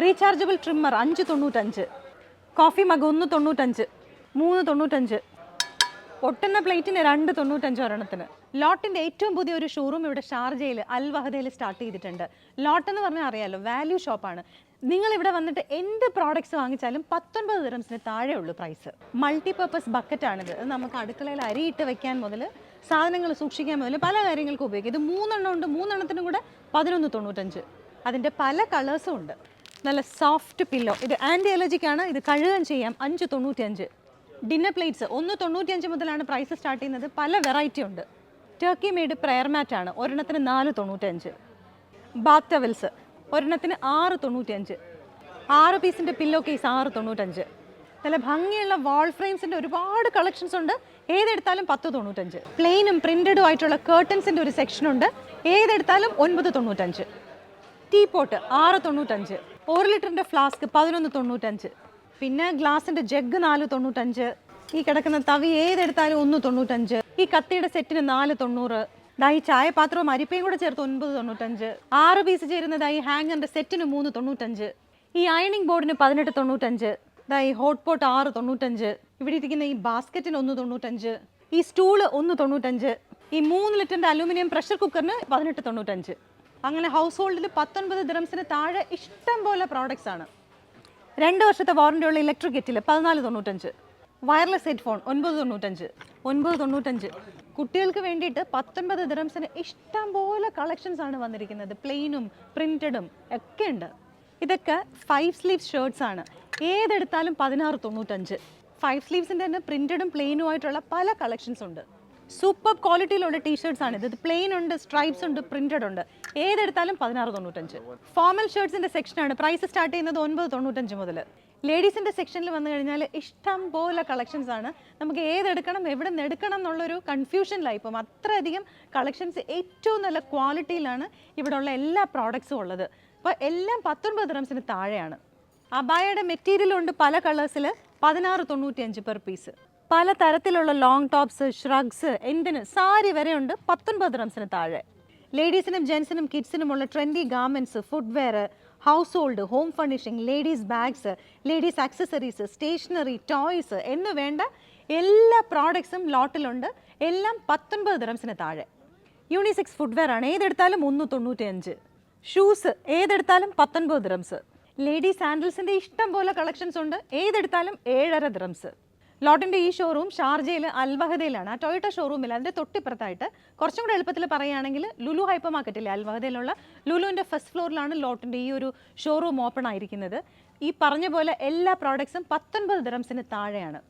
Rechargeable trimmer അഞ്ച് തൊണ്ണൂറ്റഞ്ച്. Coffee mug ഒന്ന് തൊണ്ണൂറ്റഞ്ച് മൂന്ന് തൊണ്ണൂറ്റഞ്ച്. പൊട്ടുന്ന പ്ലേറ്റിന് രണ്ട് തൊണ്ണൂറ്റഞ്ച് ഒരെണ്ണത്തിന്. ലോട്ടിന്റെ ഏറ്റവും പുതിയ ഒരു ഷോറൂം ഇവിടെ ഷാർജയിൽ അൽ വഹദയിൽ സ്റ്റാർട്ട് ചെയ്തിട്ടുണ്ട്. ലോട്ട് എന്ന് പറഞ്ഞാൽ അറിയാലോ വാല്യൂ ഷോപ്പാണ്. നിങ്ങൾ ഇവിടെ വന്നിട്ട് എന്ത് പ്രോഡക്റ്റ്സ് വാങ്ങിച്ചാലും പത്തൊൻപത് ദിറംസിന് താഴെ ഉള്ളൂ പ്രൈസ് മൾട്ടിപർപ്പസ് ബക്കറ്റാണിത് നമുക്ക് അടുക്കളയിൽ അരിയിട്ട് വെക്കാൻ മുതൽ സാധനങ്ങൾ സൂക്ഷിക്കാൻ മുതൽ പല കാര്യങ്ങൾക്കും ഉപയോഗിക്കും. ഇത് മൂന്നെണ്ണം ഉണ്ട് മൂന്നെണ്ണത്തിനും കൂടെ പതിനൊന്ന് തൊണ്ണൂറ്റഞ്ച്. അതിന്റെ പല കളേഴ്സും ഉണ്ട്. നല്ല സോഫ്റ്റ് പില്ലോ ഇത് ആന്റി അലർജിക് ആണ്. ഇത് കഴുകാൻ ചെയ്യാം. അഞ്ച് തൊണ്ണൂറ്റിയഞ്ച്. ഡിന്നർ പ്ലേറ്റ്സ് ഒന്ന് തൊണ്ണൂറ്റിയഞ്ച് മുതലാണ് പ്രൈസ് സ്റ്റാർട്ട് ചെയ്യുന്നത്. പല വെറൈറ്റി ഉണ്ട്. ടർക്കി മെയ്ഡ് പ്രയർ മാറ്റ് ആണ്. ഒരെണ്ണത്തിന് നാല് തൊണ്ണൂറ്റഞ്ച് ബാത്ത് ടവൽസ് ഒരെണ്ണത്തിന് ആറ് തൊണ്ണൂറ്റിയഞ്ച്. ആറ് പീസിന്റെ പില്ലോ കേസ് ആറ് തൊണ്ണൂറ്റഞ്ച് നല്ല ഭംഗിയുള്ള വാൾ ഫ്രെയിംസിന്റെ ഒരുപാട് കളക്ഷൻസ് ഉണ്ട്. ഏതെടുത്താലും പത്ത് തൊണ്ണൂറ്റഞ്ച് പ്ലെയിനും പ്രിന്റഡും ആയിട്ടുള്ള കേർട്ടൻസിന്റെ ഒരു സെക്ഷൻ ഉണ്ട്. ഏതെടുത്താലും ഒൻപത് തൊണ്ണൂറ്റഞ്ച് ടീ പോട്ട് ആറ് തൊണ്ണൂറ്റഞ്ച്. ഒരു ലിറ്ററിന്റെ ഫ്ലാസ്ക് പതിനൊന്ന് തൊണ്ണൂറ്റഞ്ച്. പിന്നെ ഗ്ലാസിന്റെ ജഗ് നാല് തൊണ്ണൂറ്റഞ്ച്. ഈ കിടക്കുന്ന തവി ഏതെടുത്താലും ഒന്ന് തൊണ്ണൂറ്റഞ്ച്. ഈ കത്തിയുടെ സെറ്റിന് നാല് തൊണ്ണൂറ്. ദാ ഈ ചായപാത്രവും അരിപ്പയും കൂടെ ചേർത്ത് ഒൻപത് തൊണ്ണൂറ്റഞ്ച്. ആറ് പീസ് ചേരുന്നത് ഈ ഹാങ്ങറിന്റെ സെറ്റിന് മൂന്ന് തൊണ്ണൂറ്റഞ്ച്. ഈ അയണിംഗ് ബോർഡിന് പതിനെട്ട് തൊണ്ണൂറ്റഞ്ച്. ദാ ഹോട്ട് പോട്ട് ആറ് തൊണ്ണൂറ്റഞ്ച്. ഇവിടെ ഇരിക്കുന്ന ഈ ബാസ്ക്കറ്റിന് ഒന്ന് തൊണ്ണൂറ്റഞ്ച്. ഈ സ്റ്റൂൾ ഒന്ന് തൊണ്ണൂറ്റഞ്ച്. ഈ മൂന്ന് ലിറ്ററിന്റെ അലൂമിനിയം പ്രഷർ കുക്കറിന് പതിനെട്ട് തൊണ്ണൂറ്റഞ്ച്. അങ്ങനെ ഹൗസ് ഹോൾഡിൽ പത്തൊൻപത് ദിറംസിന് താഴെ ഇഷ്ടം പോലെ പ്രോഡക്റ്റ്സ് ആണ്. രണ്ട് വർഷത്തെ വാറണ്ടി ഉള്ള ഇലക്ട്രിക് കിറ്റിൽ പതിനാല് തൊണ്ണൂറ്റഞ്ച്. വയർലെസ് ഹെഡ്ഫോൺ ഒൻപത് തൊണ്ണൂറ്റഞ്ച്. ഒൻപത് തൊണ്ണൂറ്റഞ്ച്. കുട്ടികൾക്ക് വേണ്ടിയിട്ട് പത്തൊൻപത് ദിറംസിന് ഇഷ്ടം പോലെ കളക്ഷൻസ് ആണ് വന്നിരിക്കുന്നത്. പ്ലെയിനും പ്രിന്റഡും ഒക്കെ ഉണ്ട്. ഇതൊക്കെ ഫൈവ് സ്ലീവ് ഷർട്ട്സ് ആണ്. ഏതെടുത്താലും പതിനാറ് തൊണ്ണൂറ്റഞ്ച്. ഫൈവ് സ്ലീവ്സിന്റെ തന്നെ പ്രിന്റഡും പ്ലെയിനും ആയിട്ടുള്ള പല കളക്ഷൻസ് ഉണ്ട്. സൂപ്പർ ക്വാളിറ്റിയിലുള്ള ടീഷർട്സ് ആണ് ഇത് പ്ലെയിൻ ഉണ്ട് സ്ട്രൈപ്സ് ഉണ്ട് പ്രിന്റഡ് ഉണ്ട്. ഏതെടുത്താലും പതിനാറ് തൊണ്ണൂറ്റഞ്ച്. ഫോർമൽ ഷർട്ട്സിന്റെ സെക്ഷനാണ് പ്രൈസ് സ്റ്റാർട്ട് ചെയ്യുന്നത് ഒൻപത് തൊണ്ണൂറ്റഞ്ച് മുതൽ. ലേഡീസിന്റെ സെക്ഷനിൽ വന്നു കഴിഞ്ഞാൽ ഇഷ്ടം പോലെ കളക്ഷൻസ് ആണ്. നമുക്ക് ഏതെടുക്കണം എവിടെ നിന്ന് എടുക്കണം എന്നുള്ളൊരു കൺഫ്യൂഷനിലായി ഇപ്പം അത്രയധികം കളക്ഷൻസ് ഏറ്റവും നല്ല ക്വാളിറ്റിയിലാണ് ഇവിടെ ഉള്ള എല്ലാ പ്രോഡക്ട്സും ഉള്ളത്. അപ്പോൾ എല്ലാം പത്തൊൻപത് റംസിന് താഴെയാണ്. അബായയുടെ മെറ്റീരിയൽ ഉണ്ട് പല കളേഴ്സിൽ പതിനാറ് തൊണ്ണൂറ്റിയഞ്ച് പെർ പീസ് പല തരത്തിലുള്ള ലോങ് ടോപ്സ് ഷ്രഗ്സ് എന്തിന്? സാരി വരെ ഉണ്ട് പത്തൊൻപത് റംസിന് താഴെ. ലേഡീസിനും ജെൻസിനും കിഡ്സിനുമുള്ള trendy garments footwear household home furnishing ladies bags ladies accessories stationery toys എന്ന് വേണ്ട എല്ലാ പ്രോഡക്ട്സും ലോട്ടിലുണ്ട് എല്ലാം പത്തൊൻപത് ദിറംസിന് താഴെ. യൂണിസെക്സ് ഫുഡ്വെയർ ആണ്. ഏതെടുത്താലും ഒന്ന് തൊണ്ണൂറ്റി അഞ്ച് ഷൂസ് ഏതെടുത്താലും പത്തൊൻപത് ദിറംസ് ലേഡീസ് സാൻഡൽസിന്റെ ഇഷ്ടം പോലെ കളക്ഷൻസ് ഉണ്ട്. ഏതെടുത്താലും ഏഴര ദിറംസ് ലോട്ടിന്റെ ഈ ഷോറൂം ഷാർജയിൽ അൽവഹദയിലാണ്. ആ ടൊയോട്ട ഷോറൂമിൽ അതിന്റെ തൊട്ടിപ്പുറത്തായിട്ട് കുറച്ചും കൂടെ എളുപ്പത്തിൽ പറയുകയാണെങ്കിൽ ലുലു ഹൈപ്പർ മാർക്കറ്റിലെ അൽവഹദയിലുള്ള ലുലുവിന്റെ ഫസ്റ്റ് ഫ്ലോറിലാണ് ലോട്ടിന്റെ ഈ ഒരു ഷോറൂം ഓപ്പൺ ആയിരിക്കുന്നത്. ഈ പറഞ്ഞ പോലെ എല്ലാ പ്രോഡക്ട്സും പത്തൊൻപത് ദിറംസിന് താഴെയാണ്.